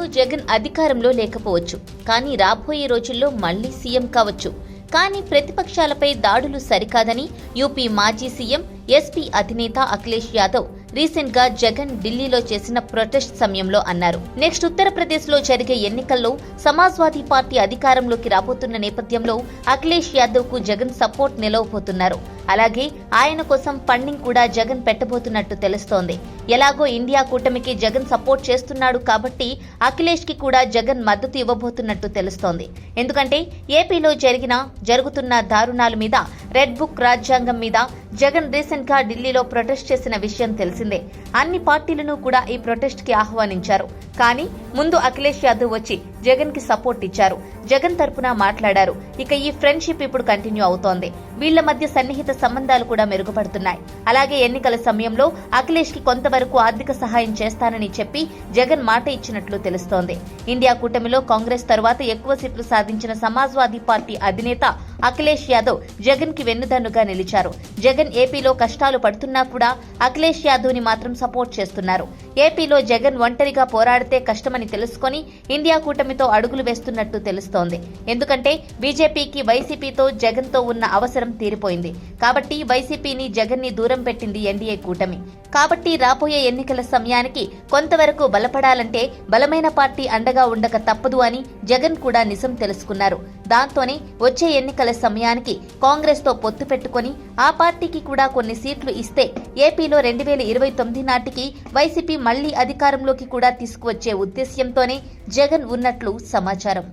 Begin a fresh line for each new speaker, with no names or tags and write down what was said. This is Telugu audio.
ఏపీలో జగన్ అధికారంలో లేకపోవచ్చు. కానీ రాబోయే రోజుల్లో మళ్ళీ సీఎం కావచ్చు. కానీ ప్రతిపక్షాలపై దాడులు సరికాదని యూపీ మాజీ సీఎం ఎస్పీ అధినేత అఖిలేష్ యాదవ్ రీసెంట్గా జగన్ ఢిల్లీలో చేసిన ప్రొటెస్ట్ సమయంలో అన్నారు. నెక్స్ట్ ఉత్తరప్రదేశ్లో జరిగే ఎన్నికల్లో సమాజ్వాదీ పార్టీ అధికారంలోకి రాబోతున్న నేపథ్యంలో అఖిలేష్ యాదవ్కు జగన్ సపోర్ట్ నిలవబోతున్నారు. అలాగే ఆయన కోసం ఫండింగ్ కూడా జగన్ పెట్టబోతున్నట్టు తెలుస్తోంది. ఎలాగో ఇండియా కూటమికి జగన్ సపోర్ట్ చేస్తున్నాడు కాబట్టి అఖిలేష్కి కూడా జగన్ మద్దతు ఇవ్వబోతున్నట్టు తెలుస్తోంది. ఎందుకంటే ఏపీలో జరిగిన జరుగుతున్న దారుణాల మీద రెడ్ బుక్ రాజ్యాంగం మీద జగన్ రీసెంట్గా ఢిల్లీలో ప్రొటెస్ట్ చేసిన విషయం తెలుసు అన్ని పార్టీలను కూడా ఈ ప్రొటెస్ట్కి ఆహ్వానించారు. కానీ ముందు అఖిలేష్ యాదవ్ వచ్చి జగన్కి సపోర్ట్ ఇచ్చారు. జగన్ తరపున మాట్లాడారు. ఇక ఈ ఫ్రెండ్షిప్ ఇప్పుడు కంటిన్యూ అవుతోంది. వీళ్ళ మధ్య సన్నిహిత సంబంధాలు కూడా మెరుగుపడుతున్నాయి. అలాగే ఎన్నికల సమయంలో అఖిలేష్కి కొంతవరకు ఆర్థిక సహాయం చేస్తానని చెప్పి జగన్ మాట ఇచ్చినట్లు తెలుస్తోంది. ఇండియా కూటమిలో కాంగ్రెస్ తరువాత ఎక్కువ సీట్లు సాధించిన సమాజ్వాదీ పార్టీ అధినేత అఖిలేష్ యాదవ్ జగన్కి వెన్నుదన్నుగా నిలిచారు. జగన్ ఏపీలో కష్టాలు పడుతున్నా కూడా అఖిలేష్ యాదవ్ని మాత్రం సపోర్ట్ చేస్తున్నారు. ఏపీలో జగన్ ఒంటరిగా పోరాడితే కష్టమని తెలుసుకొని ఇండియా కూటమితో అడుగులు వేస్తున్నట్టు తెలుస్తోంది. ఎందుకంటే బీజేపీకి వైసీపీతో జగన్తో ఉన్న అవసరం తీరిపోయింది. కాబట్టి వైసీపీని జగన్ని దూరం పెట్టింది ఎన్డీఏ కూటమి. కాబట్టి రాబోయే ఎన్నికల సమయానికి కొంతవరకు బలపడాలంటే బలమైన పార్టీ అండగా ఉండక తప్పదు అని జగన్ కూడా నిజం తెలుసుకున్నారు. దాంతోనే వచ్చే ఎన్నికల సమయానికి కాంగ్రెస్తో పొత్తు పెట్టుకొని ఆ పార్టీకి కూడా కొన్ని సీట్లు ఇస్తే ఏపీలో రెండు వేల ఇరవై తొమ్మిది నాటికి వైసీపీ మళ్ళీ అధికారంలోకి కూడా తీసుకువచ్చే ఉద్దేశ్యంతోనే జగన్ ఉన్నట్లు సమాచారం.